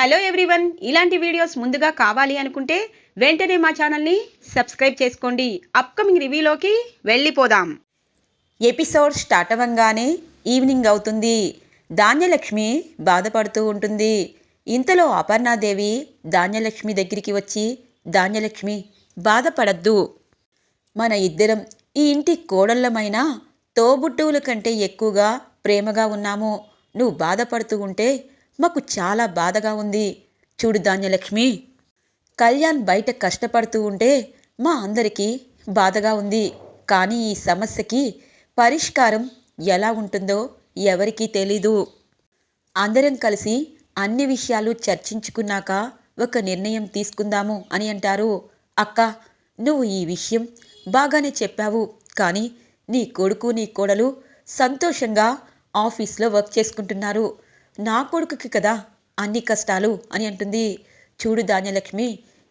Hello everyone. ఇలాంటి videos ముందుగా కావాలి అనుకుంటే వెంటనే మా ఛానల్ని సబ్స్క్రైబ్ చేసుకోండి. అప్కమింగ్ రివ్యూలోకి వెళ్ళిపోదాం. ఎపిసోడ్ స్టార్ట్ అవ్వంగానే ఈవినింగ్ అవుతుంది. ధాన్యలక్ష్మి బాధపడుతూ ఉంటుంది. ఇంతలో అపర్ణాదేవి ధాన్యలక్ష్మి దగ్గరికి వచ్చి ధాన్యలక్ష్మి బాధపడద్దు. మన ఇద్దరం ఈ ఇంటి కోడళ్ళమైన తోబుట్టువుల కంటే ఎక్కువగా ప్రేమగా ఉన్నాము. నువ్వు బాధపడుతూ ఉంటే మాకు చాలా బాధగా ఉంది. చూడు ధాన్యలక్ష్మి. కళ్యాణ్ బయట కష్టపడుతూ ఉంటే మా అందరికీ బాధగా ఉంది. కానీ ఈ సమస్యకి పరిష్కారం ఎలా ఉంటుందో ఎవరికీ తెలీదు. అందరం కలిసి అన్ని విషయాలు చర్చించుకున్నాక ఒక నిర్ణయం తీసుకుందాము అని అంటారు. అక్క నువ్వు ఈ విషయం బాగానే చెప్పావు. కానీ నీ కొడుకు నీ కోడలు సంతోషంగా ఆఫీస్లో వర్క్ చేసుకుంటున్నారు. నా కొడుకుకి కదా అన్ని కష్టాలు అని అంటుంది. చూడు ధాన్యలక్ష్మి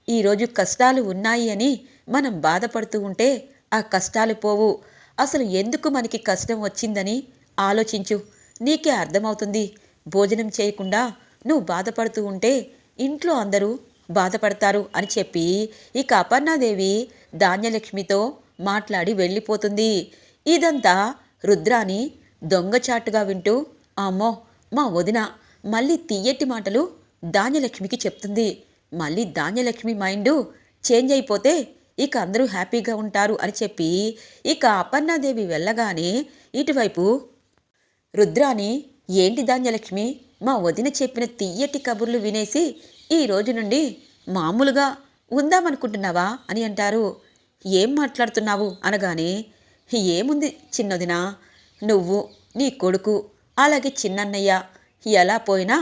ఈరోజు కష్టాలు ఉన్నాయి అని మనం బాధపడుతూ ఉంటే ఆ కష్టాలు పోవు. అసలు ఎందుకు మనకి కష్టం వచ్చిందని ఆలోచించు. నీకే అర్థమవుతుంది. భోజనం చేయకుండా నువ్వు బాధపడుతూ ఉంటే ఇంట్లో అందరూ బాధపడతారు అని చెప్పి ఇక అపర్ణాదేవి ధాన్యలక్ష్మితో మాట్లాడి వెళ్ళిపోతుంది. ఇదంతా రుద్రాని దొంగచాటుగా వింటూ అమ్మో మా వదిన మళ్ళీ తీయటి మాటలు ధాన్యలక్ష్మికి చెప్తుంది. మళ్ళీ ధాన్యలక్ష్మి మైండు చేంజ్ అయిపోతే ఇక అందరూ హ్యాపీగా ఉంటారు అని చెప్పి ఇక అపర్ణాదేవి వెళ్ళగానే ఇటువైపు రుద్రాని ఏంటి ధాన్యలక్ష్మి మా వదిన చెప్పిన తీయటి కబుర్లు వినేసి ఈ రోజు నుండి మామూలుగా ఉందామనుకుంటున్నావా? అని అంటారు. ఏం మాట్లాడుతున్నావు? అనగానే ఏముంది చిన్నదినా నువ్వు నీ కొడుకు అలాగే చిన్నన్నయ్య. ఎలా పోయినా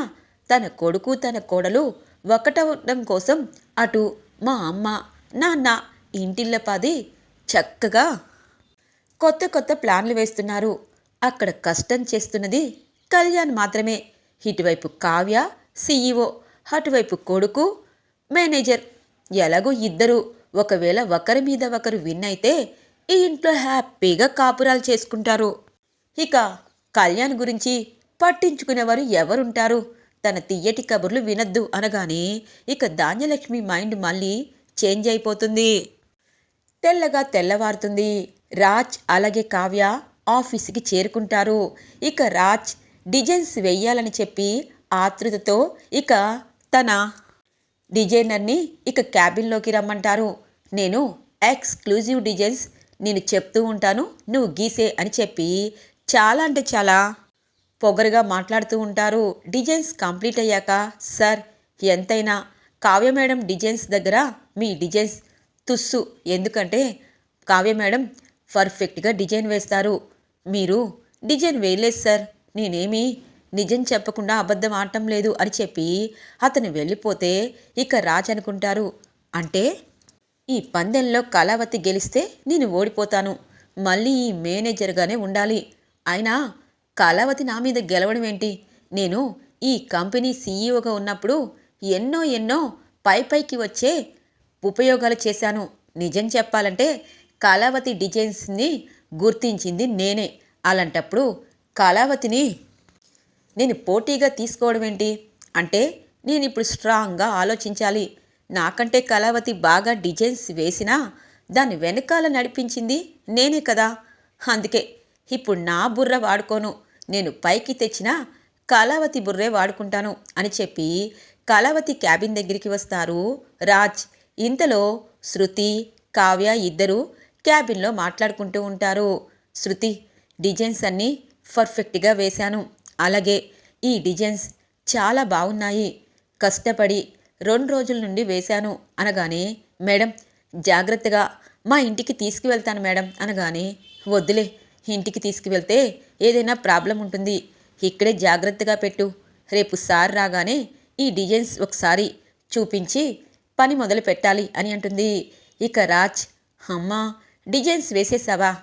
తన కొడుకు తన కోడలు ఒకటవడం కోసం అటు మా అమ్మ నాన్న ఇంటిల్లపాది చక్కగా కొత్త కొత్త ప్లాన్లు వేస్తున్నారు. అక్కడ కష్టం చేస్తున్నది కళ్యాణ్ మాత్రమే. ఇటువైపు కావ్య సీఈఓ అటువైపు కొడుకు మేనేజర్. ఎలాగో ఇద్దరు ఒకవేళ ఒకరి మీద ఒకరు విన్ అయితే ఈ ఇంట్లో హ్యాపీగా కాపురాలు చేసుకుంటారు. ఇక కళ్యాణ్ గురించి పట్టించుకునేవారు ఎవరుంటారు? తన తియ్యటి కబుర్లు వినద్దు అనగానే ఇక ధాన్యలక్ష్మి మైండ్ మళ్ళీ చేంజ్ అయిపోతుంది. తెల్లగా తెల్లవారుతుంది. రాజ్ అలాగే కావ్య ఆఫీస్కి చేరుకుంటారు. ఇక రాజ్ డిజైన్స్ వెయ్యాలని చెప్పి ఆతృతతో ఇక తన డిజైనర్ని ఇక క్యాబిన్లోకి రమ్మంటారు. నేను ఎక్స్క్లూజివ్ డిజైన్స్ నేను చెప్తూ ఉంటాను నువ్వు గీసే అని చెప్పి చాలా అంటే చాలా పొగరుగా మాట్లాడుతూ ఉంటారు. డిజైన్స్ కంప్లీట్ అయ్యాక సార్ ఎంతైనా కావ్య మేడం డిజైన్స్ దగ్గర మీ డిజైన్స్ తుస్సు. ఎందుకంటే కావ్య మేడం పర్ఫెక్ట్గా డిజైన్ వేస్తారు. మీరు డిజైన్ వేయలేదు సార్. నేనేమి నిజం చెప్పకుండా అబద్ధం ఆడటం లేదు అని చెప్పి అతను వెళ్ళిపోతే ఇక రాజ్ అనుకుంటారు. అంటే ఈ పందెంలో కళావతి గెలిస్తే నేను ఓడిపోతాను. మళ్ళీ ఈ మేనేజర్గానే ఉండాలి. అయినా కళావతి నా మీద గెలవడం ఏంటి? నేను ఈ కంపెనీ సీఈఓగా ఉన్నప్పుడు ఎన్నో ఎన్నో పై పైకి వచ్చే ఉపయోగాలు చేశాను. నిజం చెప్పాలంటే కళావతి డిజైన్స్ని గుర్తించింది నేనే. అలాంటప్పుడు కళావతిని నేను పోటీగా తీసుకోవడం ఏంటి? అంటే నేను ఇప్పుడు స్ట్రాంగ్గా ఆలోచించాలి. నాకంటే కళావతి బాగా డిజైన్స్ వేసినా దాన్ని వెనకాల నడిపించింది నేనే కదా. అందుకే ఇప్పుడు నా బుర్ర వాడుకోను. నేను పైకి తెచ్చిన కళావతి బుర్రే వాడుకుంటాను అని చెప్పి కళావతి క్యాబిన్ దగ్గరికి వస్తారు. రాజ్ ఇంతలో శృతి కావ్య ఇద్దరు క్యాబిన్లో మాట్లాడుకుంటూ ఉంటారు. శృతి డిజైన్స్ అన్నీ పర్ఫెక్ట్గా వేశాను. అలాగే ఈ డిజైన్స్ చాలా బాగున్నాయి. కష్టపడి రెండు రోజుల నుండి వేశాను అనగానే మేడం జాగ్రత్తగా మా ఇంటికి తీసుకువెళ్తాను మేడం అనగానే వద్దులే ఇంటికి తీసుకువెళ్తే ఏదైనా ప్రాబ్లం ఉంటుంది. ఇక్కడే జాగ్రత్తగా పెట్టు. రేపు సార్ రాగానే ఈ డిజైన్స్ ఒకసారి చూపించి పని మొదలు పెట్టాలి అని అంటుంది. ఇక రాజ్ అమ్మా డిజైన్స్ వేసేసావా?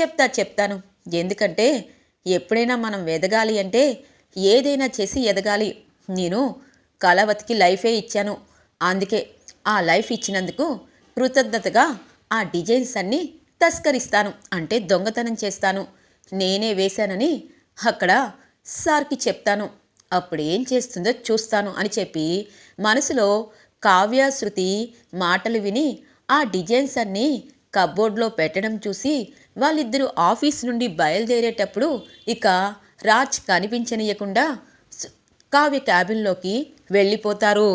చెప్తా చెప్తాను. ఎందుకంటే ఎప్పుడైనా మనం ఎదగాలి అంటే ఏదైనా చేసి ఎదగాలి. నేను కళావతికి లైఫే ఇచ్చాను. అందుకే ఆ లైఫ్ ఇచ్చినందుకు కృతజ్ఞతగా ఆ డిజైన్స్ అన్నీ తస్కరిస్తాను అంటే దొంగతనం చేస్తాను. నేనే వేశానని అక్కడ సార్కి చెప్తాను. అప్పుడు ఏం చేస్తుందో చూస్తాను అని చెప్పి మనసులో కావ్యాశృతి మాటలు విని ఆ డిజైన్స్ అన్నీ కబోర్డ్లో పెట్టడం చూసి వాళ్ళిద్దరూ ఆఫీస్ నుండి బయలుదేరేటప్పుడు ఇక రాజ్ కనిపించనీయకుండా కావ్య క్యాబిన్లోకి వెళ్ళిపోతారు.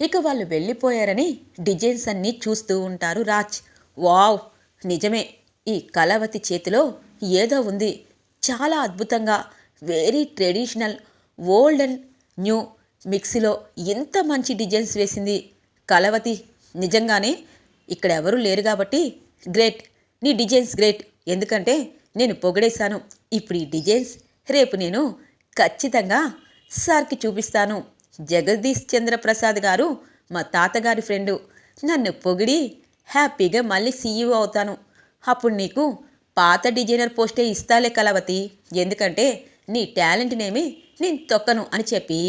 ఇక వాళ్ళు వెళ్ళిపోయారని డిజైన్స్ అన్నీ చూస్తూ ఉంటారు రాజ్. వావ్! నిజమే ఈ కళావతి చేతిలో ఏదో ఉంది. చాలా అద్భుతంగా very traditional old and new మిక్సీలో ఎంత మంచి డిజైన్స్ వేసింది. కళావతి నిజంగానే ఇక్కడ ఎవరూ లేరు కాబట్టి గ్రేట్ నీ డిజైన్స్ గ్రేట్ ఎందుకంటే నేను పొగిడేశాను. ఇప్పుడు ఈ డిజైన్స్ రేపు నేను ఖచ్చితంగా సార్కి చూపిస్తాను. జగదీష్ చంద్రప్రసాద్ గారు మా తాతగారి ఫ్రెండు. నన్ను పొగిడి హ్యాపీగా మళ్ళీ సీఈఓ అవుతాను. అప్పుడు నీకు పాత డిజైనర్ పోస్టే ఇస్తాలే కలవతి ఎందుకంటే నీ టాలెంట్నేమి నేను తొక్కను అని చెప్పి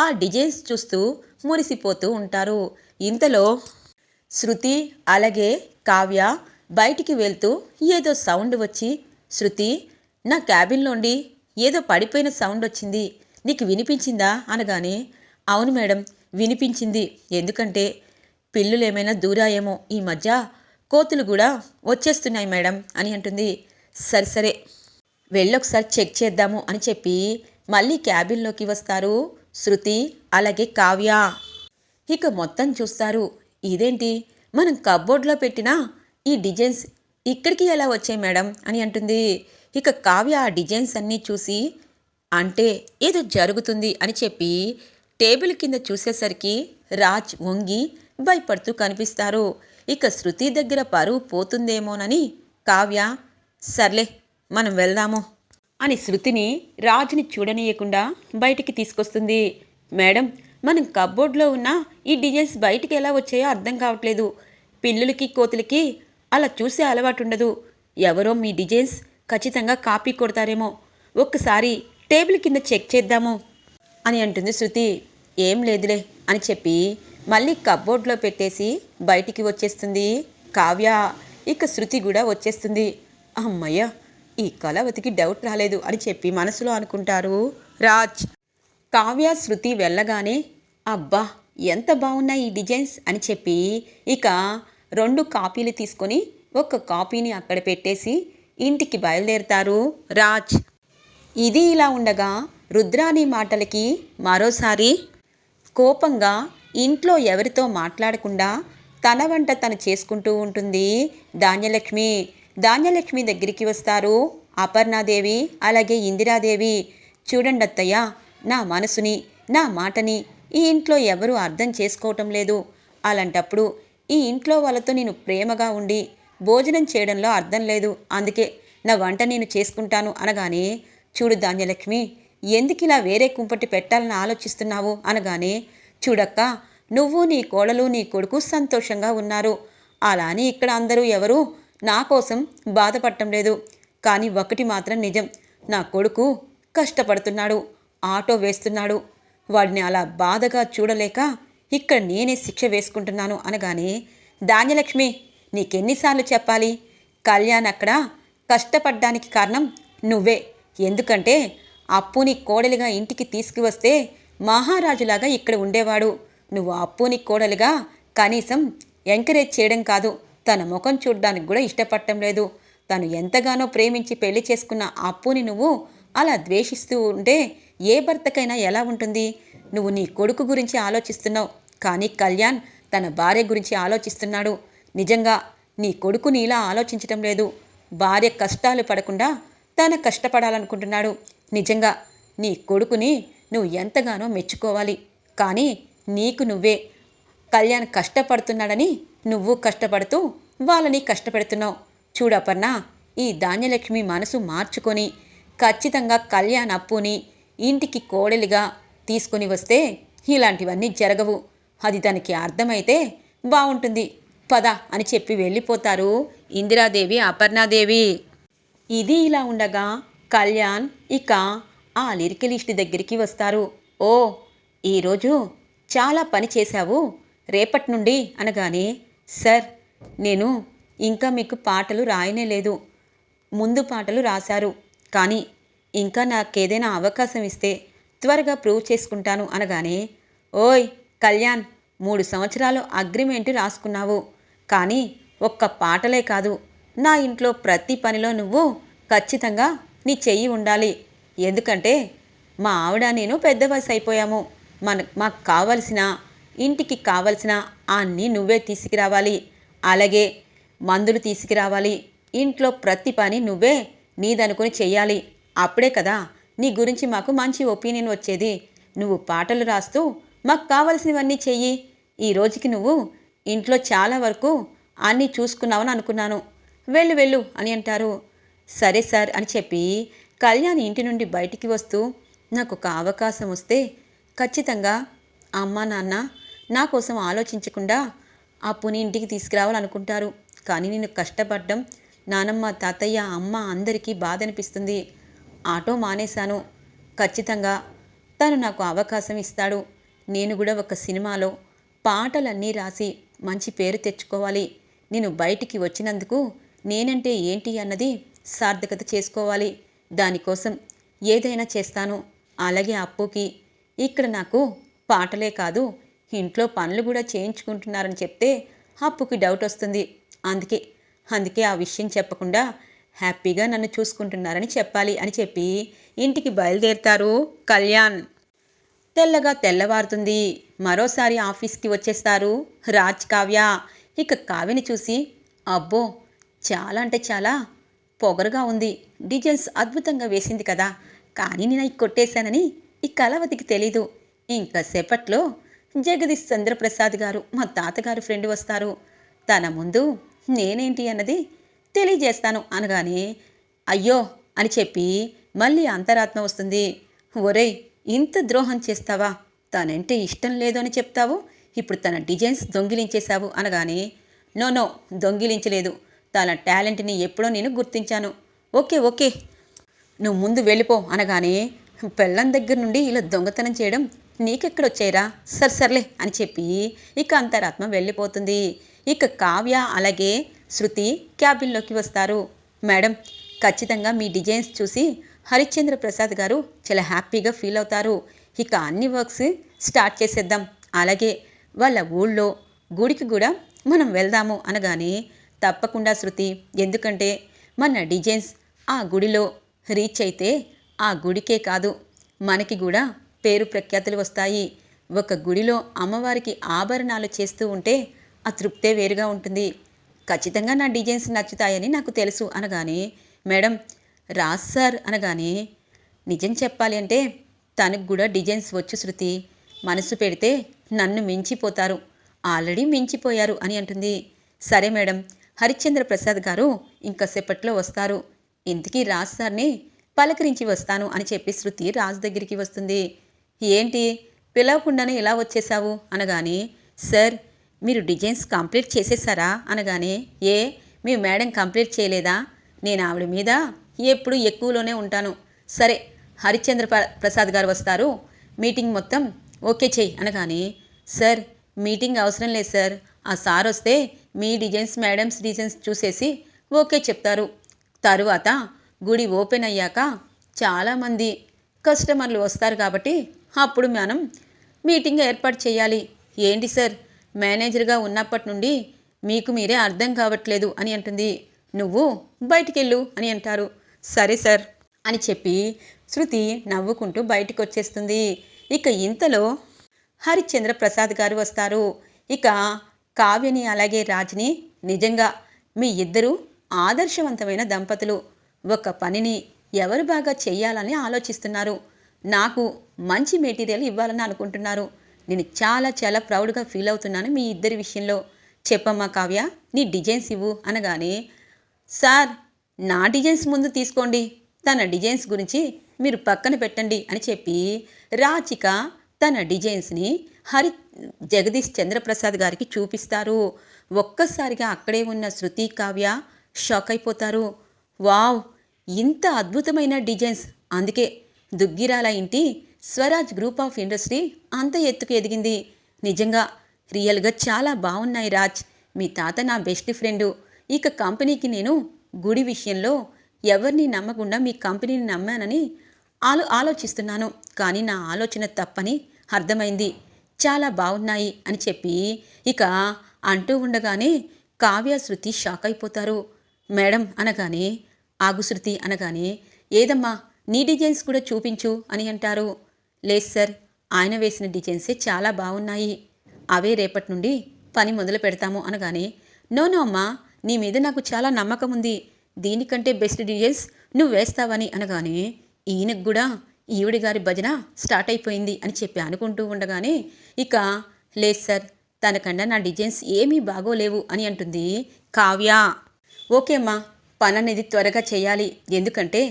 ఆ డిజైన్స్ చూస్తూ మురిసిపోతూ ఉంటారు. ఇంతలో శృతి అలాగే కావ్య బయటికి వెళ్తూ ఏదో సౌండ్ వచ్చి శృతి నా క్యాబిన్లోండి ఏదో పడిపోయిన సౌండ్ వచ్చింది. నీకు వినిపించిందా? అనగానే అవును మేడం వినిపించింది. ఎందుకంటే పిల్లులు ఏమైనా దూరాయేమో ఈ మధ్య? కోతులు కూడా వచ్చేస్తున్నాయి మేడం అని అంటుంది. సరే సరే. వెళ్ళొకసారి చెక్ చేద్దాము అని చెప్పి మళ్ళీ క్యాబిన్లోకి వస్తారు శృతి అలాగే కావ్య. ఇక మొత్తం చూస్తారు. ఇదేంటి? మనం కబ్బోర్డ్లో పెట్టిన ఈ డిజైన్స్ ఇక్కడికి ఎలా వచ్చాయి మేడం అని అంటుంది. ఇక కావ్య ఆ డిజైన్స్ అన్నీ చూసి అంటే ఏదో జరుగుతుంది అని చెప్పి టేబుల్ కింద చూసేసరికి రాజ్ వంగి భయపడుతూ కనిపిస్తారు. ఇక శృతి దగ్గర పరువు పోతుందేమోనని కావ్య సర్లే మనం వెళ్దాము అని శృతిని రాజుని చూడనీయకుండా బయటికి తీసుకొస్తుంది. మేడం మనం కబ్బోర్డ్లో ఉన్న ఈ డిజైన్స్ బయటికి ఎలా వచ్చాయో అర్థం కావట్లేదు. పిల్లులకి కోతులకి అలా చూసే అలవాటు ఉండదు ఎవరో మీ డిజైన్స్ ఖచ్చితంగా కాపీ కొడతారేమో. ఒక్కసారి టేబుల్ కింద చెక్ చేద్దాము అని అంటుంది శృతి. ఏం లేదులే అని చెప్పి మళ్ళీ కబ్బోర్డ్లో పెట్టేసి బయటికి వచ్చేస్తుంది. కావ్య ఇక శృతి కూడా వచ్చేస్తుంది. అమ్మయ్య ఈ కళావతికి డౌట్ రాలేదు అని చెప్పి మనసులో అనుకుంటారు రాజ్. కావ్య శృతి వెళ్ళగానే అబ్బా ఎంత బాగున్నాయి ఈ డిజైన్స్ అని చెప్పి ఇక రెండు కాపీలు తీసుకొని ఒక కాపీని అక్కడ పెట్టేసి ఇంటికి బయలుదేరుతారు రాజ్. ఇది ఇలా ఉండగా రుద్రాని మాటలకి మరోసారి కోపంగా ఇంట్లో ఎవరితో మాట్లాడకుండా తన వంట తను చేసుకుంటూ ఉంటుంది. ధాన్యలక్ష్మి ధాన్యలక్ష్మి దగ్గరికి వస్తారు. అపర్ణాదేవి అలాగే ఇందిరాదేవి చూడండి అత్తయ్య నా మనసుని నా మాటని ఈ ఇంట్లో ఎవరూ అర్థం చేసుకోవటం లేదు. అలాంటప్పుడు ఈ ఇంట్లో వాళ్ళతో నేను ప్రేమగా ఉండి భోజనం చేయడంలో అర్థం లేదు. అందుకే నా వంట నేను చేసుకుంటాను అనగానే చూడు ధాన్యలక్ష్మి ఎందుకు ఇలా వేరే కుంపటి పెట్టాలని ఆలోచిస్తున్నావు? అనగానే చూడక్క నువ్వు నీ కోడలు నీ కొడుకు సంతోషంగా ఉన్నారు. అలా అని ఇక్కడ అందరూ ఎవరు నా కోసం బాధపడటం లేదు. కానీ ఒకటి మాత్రం నిజం నా కొడుకు కష్టపడుతున్నాడు ఆటో వేస్తున్నాడు. వాడిని అలా బాధగా చూడలేక ఇక్కడ నేనే శిక్ష వేసుకుంటున్నాను అనగానే ధాన్యలక్ష్మి నీకెన్నిసార్లు చెప్పాలి? కళ్యాణ్ అక్కడ కష్టపడ్డానికి కారణం నువ్వే. ఎందుకంటే అప్పుని కోడలిగా ఇంటికి తీసుకువస్తే మహారాజులాగా ఇక్కడ ఉండేవాడు. నువ్వు అప్పుని కోడలుగా కనీసం ఎంకరేజ్ చేయడం కాదు. తన ముఖం చూడడానికి కూడా ఇష్టపడటం లేదు. తను ఎంతగానో ప్రేమించి పెళ్ళి చేసుకున్న అప్పుని నువ్వు అలా ద్వేషిస్తూ ఉంటే ఏ భర్తకైనా ఎలా ఉంటుంది? నువ్వు నీ కొడుకు గురించి ఆలోచిస్తున్నావు. కానీ కళ్యాణ్ తన భార్య గురించి ఆలోచిస్తున్నాడు. నిజంగా నీ కొడుకు నీలా ఆలోచించటం లేదు. భార్య కష్టాలు పడకుండా తన కష్టపడాలనుకుంటున్నాడు. నిజంగా నీ కొడుకుని నువ్వు ఎంతగానో మెచ్చుకోవాలి. కానీ నీకు నువ్వే. కళ్యాణ్ కష్టపడుతున్నాడని నువ్వు కష్టపడుతూ వాళ్ళని కష్టపెడుతున్నావు. చూడపర్ణ ఈ ధాన్యలక్ష్మి మనసు మార్చుకొని ఖచ్చితంగా కళ్యాణ్ అప్పుని ఇంటికి కోడలిగా తీసుకొని వస్తే ఇలాంటివన్నీ జరగవు. అది తనకి అర్థమైతే బాగుంటుంది పద అని చెప్పి వెళ్ళిపోతారు ఇందిరాదేవి అపర్ణాదేవి. ఇది ఇలా ఉండగా కళ్యాణ్ ఇక ఆ లిరికలిస్ట్ దగ్గరికి వస్తారు. ఓ ఈరోజు చాలా పని చేశావు? రేపటి నుండి అనగానే సార్ నేను ఇంకా మీకు పాటలు రాయనే లేదు. ముందు పాటలు రాశారు. కానీ ఇంకా నాకేదైనా అవకాశం ఇస్తే త్వరగా ప్రూవ్ చేసుకుంటాను అనగానే ఓయ్ కళ్యాణ్ మూడు సంవత్సరాలు అగ్రిమెంట్ రాసుకున్నావు. కానీ ఒక్క పాటలే కాదు. నా ఇంట్లో ప్రతి పనిలో నువ్వు ఖచ్చితంగా నీ చెయ్యి ఉండాలి. ఎందుకంటే మా ఆవిడ నేను పెద్ద వయసు అయిపోయాము మన మాకు కావలసిన ఇంటికి కావలసిన అన్నీ నువ్వే తీసుకురావాలి. అలాగే మందులు తీసుకురావాలి. ఇంట్లో ప్రతి పని నువ్వే నీదనుకుని చెయ్యాలి. అప్పుడే కదా నీ గురించి మాకు మంచి ఒపీనియన్ వచ్చేది. నువ్వు పాటలు రాస్తూ మాకు కావలసినవన్నీ చెయ్యి. ఈ రోజుకి నువ్వు ఇంట్లో చాలా వరకు అన్నీ చూసుకున్నావని అనుకున్నాను. వెళ్ళు వెళ్ళు అని అంటారు. సరే సార్ అని చెప్పి కళ్యాణ్ ఇంటి నుండి బయటికి వస్తూ నాకు ఒక అవకాశం వస్తే ఖచ్చితంగా అమ్మ నాన్న నా కోసం ఆలోచించకుండా అప్పుని ఇంటికి తీసుకురావాలనుకుంటారు. కానీ నేను కష్టపడ్డం నానమ్మ తాతయ్య అమ్మ అందరికీ బాధ అనిపిస్తుంది ఆటో మానేశాను. ఖచ్చితంగా తను నాకు అవకాశం ఇస్తాడు. నేను కూడా ఒక సినిమాలో పాటలన్నీ రాసి మంచి పేరు తెచ్చుకోవాలి. నేను బయటికి వచ్చినందుకు నేనంటే ఏంటి అన్నది సార్థకత చేసుకోవాలి. దానికోసం ఏదైనా చేస్తాను. అలాగే అప్పుకి ఇక్కడ నాకు పాటలే కాదు ఇంట్లో పనులు కూడా చేయించుకుంటున్నారని చెప్తే అప్పుకి డౌట్ వస్తుంది. అందుకే అందుకే ఆ విషయం చెప్పకుండా హ్యాపీగా నన్ను చూసుకుంటున్నారని చెప్పాలి అని చెప్పి ఇంటికి బయలుదేరుతారు కళ్యాణ్. తెల్లగా తెల్లవారుతుంది. మరోసారి ఆఫీస్కి వచ్చేస్తారు రాజ్ కావ్య. ఇక కావ్యని చూసి అబ్బో చాలా అంటే చాలా పొగరుగా ఉంది. డిజైన్స్ అద్భుతంగా వేసింది కదా. కానీ నేను కొట్టేశానని ఈ కలవతికి తెలీదు. ఇంకా సేపట్లో జగదీష్ చంద్రప్రసాద్ గారు మా తాతగారు ఫ్రెండ్ వస్తారు. తన ముందు నేనేంటి అన్నది తెలియజేస్తాను అనగానే అయ్యో అని చెప్పి మళ్ళీ అంతరాత్మ వస్తుంది. ఒరేయ్ ఇంత ద్రోహం చేస్తావా? తనంటే ఇష్టం లేదు అని చెప్తావు? ఇప్పుడు తన డిజైన్స్ దొంగిలించేశావు అనగానే నో నో దొంగిలించలేదు. తన టాలెంట్ని ఎప్పుడో నేను గుర్తించాను. Okay okay. నువ్వు ముందు వెళ్ళిపో అనగానే పెళ్ళం దగ్గర నుండి ఇలా దొంగతనం చేయడం నీకెక్కడొచ్చాయిరా? సర్ సర్లే అని చెప్పి ఇక అంతరాత్మ వెళ్ళిపోతుంది. ఇక కావ్య అలాగే శృతి క్యాబిన్లోకి వస్తారు. మేడం ఖచ్చితంగా మీ డిజైన్స్ చూసి హరిశ్చంద్ర ప్రసాద్ గారు చాలా హ్యాపీగా ఫీల్ అవుతారు. ఇక అన్ని వర్క్స్ స్టార్ట్ చేసేద్దాం. అలాగే వాళ్ళ ఊళ్ళో గుడికి కూడా మనం వెళ్దాము అనగానే తప్పకుండా శృతి. ఎందుకంటే మన డిజైన్స్ ఆ గుడిలో రీచ్ అయితే ఆ గుడికే కాదు మనకి కూడా పేరు ప్రఖ్యాతులు వస్తాయి. ఒక గుడిలో అమ్మవారికి ఆభరణాలు చేస్తూ ఉంటే ఆ తృప్తే వేరుగా ఉంటుంది. ఖచ్చితంగా నా డిజైన్స్ నచ్చుతాయని నాకు తెలుసు అనగానే మేడం రాజ్ సార్ అనగానే నిజం చెప్పాలి అంటే తనకు కూడా డిజైన్స్ వచ్చు శృతి. మనసు పెడితే నన్ను మించిపోతారు. ఆల్రెడీ మించిపోయారు అని అంటుంది. సరే మేడం హరిశ్చంద్ర ప్రసాద్ గారు ఇంకా సేపట్లో వస్తారు. ఇంతకీ రాజ్ సార్ని పలకరించి వస్తాను అని చెప్పి శృతి రాజ్ దగ్గరికి వస్తుంది. ఏంటి? పిలవకుండానే ఎలా వచ్చేసావు అనగానే సార్ మీరు డిజైన్స్ కంప్లీట్ చేసేసారా అనగానే ఏ మీ మేడం కంప్లీట్ చేయలేదా? నేను ఆవిడ మీద ఎప్పుడు ఎక్కువలోనే ఉంటాను. సరే హరిశ్చంద్ర ప్రసాద్ గారు వస్తారు. మీటింగ్ మొత్తం ఓకే చెయ్యి అనగానే సార్ మీటింగ్ అవసరం లేదు సార్. ఆ సార్ వస్తే మీ డిజైన్స్ మేడమ్స్ డిజైన్స్ చూసేసి ఓకే చెప్తారు. తరువాత గుడి ఓపెన్ అయ్యాక చాలామంది కస్టమర్లు వస్తారు కాబట్టి అప్పుడు మనం మీటింగ్ ఏర్పాటు చేయాలి. ఏంటి సార్? మేనేజర్గా ఉన్నప్పటి నుండి మీకు మీరే అర్థం కావట్లేదు అని అంటుంది. నువ్వు బయటికెళ్ళు అని అంటారు. సరే సార్ అని చెప్పి శృతి నవ్వుకుంటూ బయటికి వచ్చేస్తుంది ఇక ఇంతలో హరిశ్చంద్ర ప్రసాద్ గారు వస్తారు. ఇక కావ్యని అలాగే రాజ్ని నిజంగా మీ ఇద్దరు ఆదర్శవంతమైన దంపతులు. ఒక పనిని ఎవరు బాగా చేయాలని ఆలోచిస్తున్నారు? నాకు మంచి మెటీరియల్ ఇవ్వాలని అనుకుంటున్నారు. నేను చాలా చాలా ప్రౌడ్గా ఫీల్ అవుతున్నాను మీ ఇద్దరి విషయంలో. చెప్పమ్మా కావ్య నీ డిజైన్స్ ఇవ్వు అనగానే సార్ నా డిజైన్స్ ముందు తీసుకోండి. తన డిజైన్స్ గురించి మీరు పక్కన పెట్టండి అని చెప్పి రాచిక తన డిజైన్స్ని హరి జగదీష్ చంద్రప్రసాద్ గారికి చూపిస్తారు. ఒక్కసారిగా అక్కడే ఉన్న శృతి కావ్య షాక్ అయిపోతారు. వావ్! ఇంత అద్భుతమైన డిజైన్స్! అందుకే దుగ్గిరాల ఇంటి స్వరాజ్ గ్రూప్ ఆఫ్ ఇండస్ట్రీ అంత ఎత్తుకు ఎదిగింది. నిజంగా రియల్గా చాలా బాగున్నాయి రాజ్. మీ తాత నా బెస్ట్ ఫ్రెండు. ఇక కంపెనీకి నేను గుడి విషయంలో ఎవరిని నమ్మకుండా మీ కంపెనీని నమ్మానని ఆలో ఆలోచిస్తున్నాను. కానీ నా ఆలోచన తప్పని అర్థమైంది. చాలా బాగున్నాయి అని చెప్పి ఇక అంటూ ఉండగానే కావ్య శృతి షాక్ అయిపోతారు. మేడం అనగానే ఆగు శృతి అనగానే ఏదమ్మా నీ డిజైన్స్ కూడా చూపించు అని అంటారు. లేదు సార్ ఆయన వేసిన డిజైన్సే చాలా బాగున్నాయి అవే రేపటి నుండి పని మొదలు పెడతాము అనగానే నో నో అమ్మా నీ మీద నాకు చాలా నమ్మకం ఉంది దీనికంటే బెస్ట్ డిజైన్స్ నువ్వు వేస్తావని అనగానే ఈయనకు కూడా ఈవిడి గారి భజన స్టార్ట్ అయిపోయింది అని చెప్పి అనుకుంటూ ఉండగానే ఇక లేదు సార్ తనకన్నా నా డిజైన్స్ ఏమీ బాగోలేవు అని అంటుంది కావ్య. ఓకే అమ్మా పని అనేది త్వరగా చేయాలి. ఎందుకంటే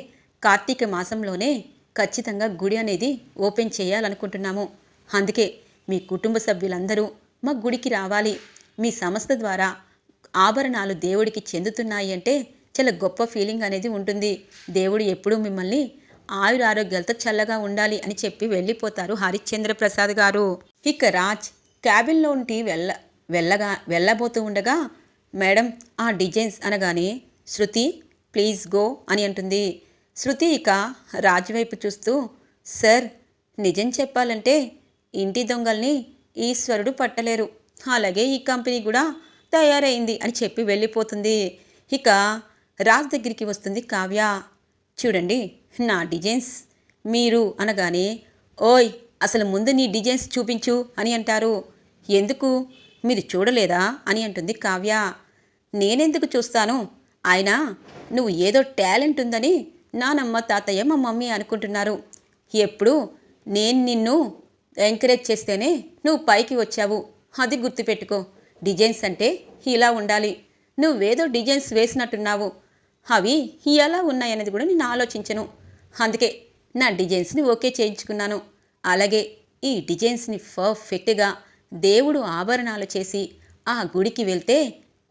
కార్తీక మాసంలోనే ఖచ్చితంగా గుడి అనేది ఓపెన్ చేయాలనుకుంటున్నాము. అందుకే మీ కుటుంబ సభ్యులందరూ మా గుడికి రావాలి. మీ సంస్థ ద్వారా ఆభరణాలు దేవుడికి చెందుతున్నాయి అంటే చాలా గొప్ప ఫీలింగ్ అనేది ఉంటుంది. దేవుడు ఎప్పుడూ మిమ్మల్ని ఆయుర ఆరోగ్యాలతో చల్లగా ఉండాలి అని చెప్పి వెళ్ళిపోతారు హరిశ్చంద్ర ప్రసాద్ గారు. ఇక రాజ్ క్యాబిన్లో ఉండి వెళ్ళ వెళ్ళగా వెళ్ళబోతూ ఉండగా మేడం ఆ డిజైన్స్ అనగానే శృతి ప్లీజ్ గో అని అంటుంది. శృతి ఇక రాజు వైపు చూస్తూ సార్ నిజం చెప్పాలంటే ఇంటి దొంగల్ని ఈశ్వరుడు పట్టలేరు. అలాగే ఈ కంపెనీ కూడా తయారైంది అని చెప్పి వెళ్ళిపోతుంది. ఇక రాజ్ దగ్గరికి వస్తుంది కావ్య. చూడండి నా డిజైన్స్ మీరు అనగానే ఓయ్ అసలు ముందు నీ డిజైన్స్ చూపించు అని అంటారు. ఎందుకు? మీరు చూడలేదా? అని అంటుంది కావ్య. నేనెందుకు చూస్తాను? ఆయన నువ్వు ఏదో టాలెంట్ ఉందని నానమ్మ తాతయ్య మా మమ్మీ అనుకుంటున్నారు. ఎప్పుడు? నేను నిన్ను ఎంకరేజ్ చేస్తేనే నువ్వు పైకి వచ్చావు. అది గుర్తుపెట్టుకో. డిజైన్స్ అంటే ఇలా ఉండాలి. నువ్వేదో డిజైన్స్ వేసినట్టున్నావు. అవి ఎలా ఉన్నాయనేది కూడా నేను ఆలోచించను. అందుకే నా డిజైన్స్ని ఓకే చేయించుకున్నాను. అలాగే ఈ డిజైన్స్ని పర్ఫెక్ట్గా దేవుడు ఆభరణాలు చేసి ఆ గుడికి వెళ్తే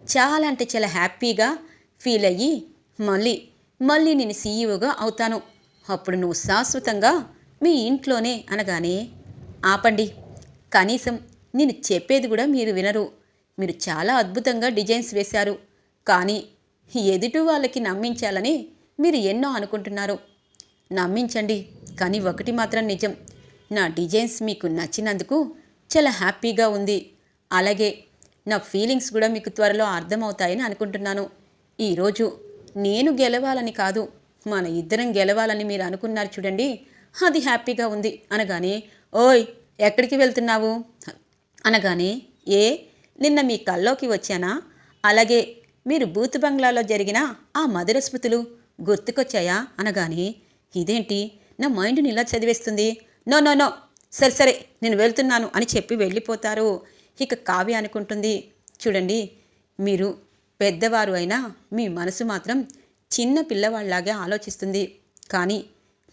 చాలా అంటే చాలా హ్యాపీగా ఫీల్ అయ్యి మళ్ళీ మళ్ళీ నేను సీఈఓగా అవుతాను. అప్పుడు నువ్వు శాశ్వతంగా మీ ఇంట్లోనే అనగానే ఆపండి. కనీసం నేను చెప్పేది కూడా మీరు వినరు. మీరు చాలా అద్భుతంగా డిజైన్స్ వేశారు. కానీ ఎదుటి వాళ్ళకి నమ్మించాలని మీరు ఎన్నో అనుకుంటున్నారు. నమ్మించండి కానీ ఒకటి మాత్రం నిజం. నా డిజైన్స్ మీకు నచ్చినందుకు చాలా హ్యాపీగా ఉంది. అలాగే నా ఫీలింగ్స్ కూడా మీకు త్వరలో అర్థమవుతాయని అనుకుంటున్నాను. ఈరోజు నేను గెలవాలని కాదు మన ఇద్దరం గెలవాలని మీరు అనుకున్నారు చూడండి అది హ్యాపీగా ఉంది. అనగానే ఓయ్ ఎక్కడికి వెళ్తున్నావు? అనగానే ఏ నిన్న మీ కల్లోకి వచ్చానా? అలాగే మీరు బూత్ బంగ్లాలో జరిగిన ఆ మధుర స్మృతులు గుర్తుకొచ్చాయా? అనగానే ఇదేంటి? నా మైండ్ని ఇలా చదివేస్తుంది. No no no. సరే సరే నేను వెళ్తున్నాను అని చెప్పి వెళ్ళిపోతారు. ఇక కావ్య అనుకుంటుంది. చూడండి మీరు పెద్దవారు అయినా మీ మనసు మాత్రం చిన్న పిల్లవాళ్ళలాగే ఆలోచిస్తుంది. కానీ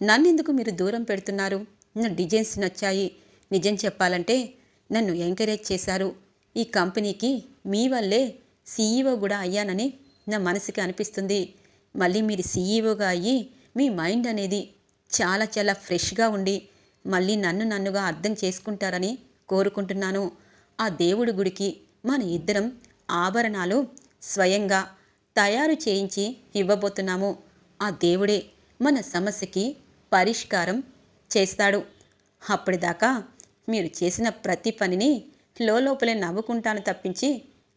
నన్నెందుకు మీరు దూరం పెడుతున్నారు? నా డిజైన్స్ నచ్చాయి. నిజం చెప్పాలంటే నన్ను ఎంకరేజ్ చేశారు. ఈ కంపెనీకి మీ వల్లే సీఈఓ కూడా అయ్యానని నా మనసుకి అనిపిస్తుంది. మళ్ళీ మీరు సీఈఓగా అయ్యి మీ మైండ్ అనేది చాలా చాలా ఫ్రెష్గా ఉండి మళ్ళీ నన్ను నన్నుగా అర్థం చేసుకుంటారని కోరుకుంటున్నాను. ఆ దేవుడి గుడికి మన ఇద్దరం ఆభరణాలు స్వయంగా తయారు చేయించి ఇవ్వబోతున్నాము. ఆ దేవుడే మన సమస్యకి పరిష్కారం చేస్తాడు. అప్పటిదాకా మీరు చేసిన ప్రతి పనిని లోపలే నవ్వుకుంటాను తప్పించి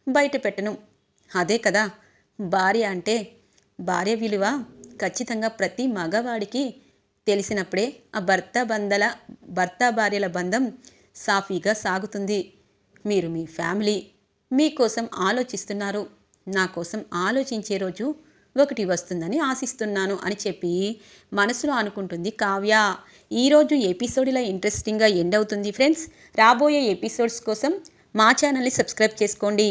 బయట పెట్టను. అదే కదా భార్య అంటే భార్య విలువ ఖచ్చితంగా ప్రతి మగవాడికి తెలిసినప్పుడే ఆ భర్త బంధల భర్త భార్యల బంధం సాఫీగా సాగుతుంది. మీరు మీ ఫ్యామిలీ మీకోసం ఆలోచిస్తున్నారు. నా కోసం ఆలోచించే రోజు ఒకటి వస్తుందని ఆశిస్తున్నాను అని చెప్పి మనసులో అనుకుంటుంది కావ్య. ఈరోజు ఎపిసోడ్ ఇలా ఇంట్రెస్టింగ్గా ఎండ్ అవుతుంది ఫ్రెండ్స్. రాబోయే ఎపిసోడ్స్ కోసం మా ఛానల్ని సబ్స్క్రైబ్ చేసుకోండి.